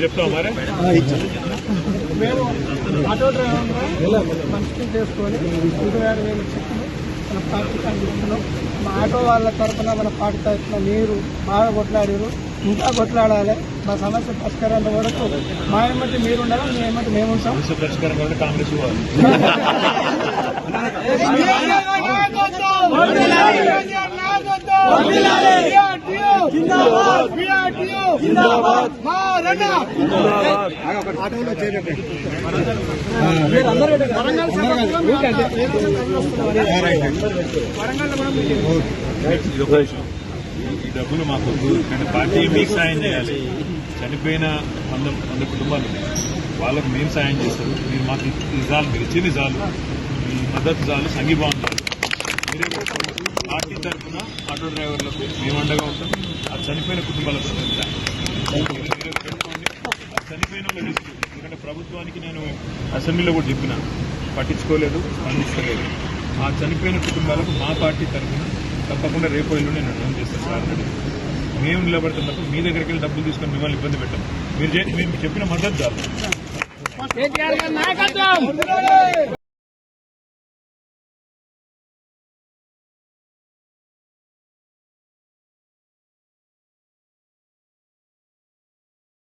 చెప్తాం మరి మేము ఆటో డ్రైవర్ చేసుకొని ఇరవై ఆరు వేలు చెక్కులు మన పార్టీకి అందిస్తున్నాం మా ఆటో వాళ్ళ తరఫున మన పార్టీ తరఫున మీరు బాగా కొట్లాడారు ఇంకా కొట్లాడాలి మా సమస్య పరిష్కారం వరకు మా ఏమంటే మీరు ఉండాలి మీ ఏమంటే మేము ఉంటాం సమస్య పరిష్కారం కాంగ్రెస్ ఈ డబ్బులు మాకు. కానీ పార్టీ మీకు సాయం చేయాలి చనిపోయిన వంద వంద కుటుంబాలు. వాళ్ళకు మేము సాయం చేస్తారు మీరు మాకు ఇది చాలు మీరు ఇచ్చింది చాలు మీ మద్దతు చాలు సంఘీభావం చాలు మీరే. పార్టీ తరఫున ఆటో డ్రైవర్లకు మేము అండగా ఉంటాం ఆ చనిపోయిన కుటుంబాలకు చనిపోయిన వాళ్ళ లిస్టు. ఎందుకంటే ప్రభుత్వానికి నేను అసెంబ్లీలో కూడా చెప్పిన పట్టించుకోలేదు స్పందించలేదు. ఆ చనిపోయిన కుటుంబాలకు మా పార్టీ తరఫున తప్పకుండా రేపు ఇల్లు నేను అర్థం చేస్తాను సార్ మేము నిలబడుతున్నప్పుడు మీ దగ్గరికి వెళ్ళి డబ్బులు తీసుకొని మిమ్మల్ని ఇబ్బంది పెట్టాం. మీరు చేసి మేము చెప్పిన మద్దతు చాలు.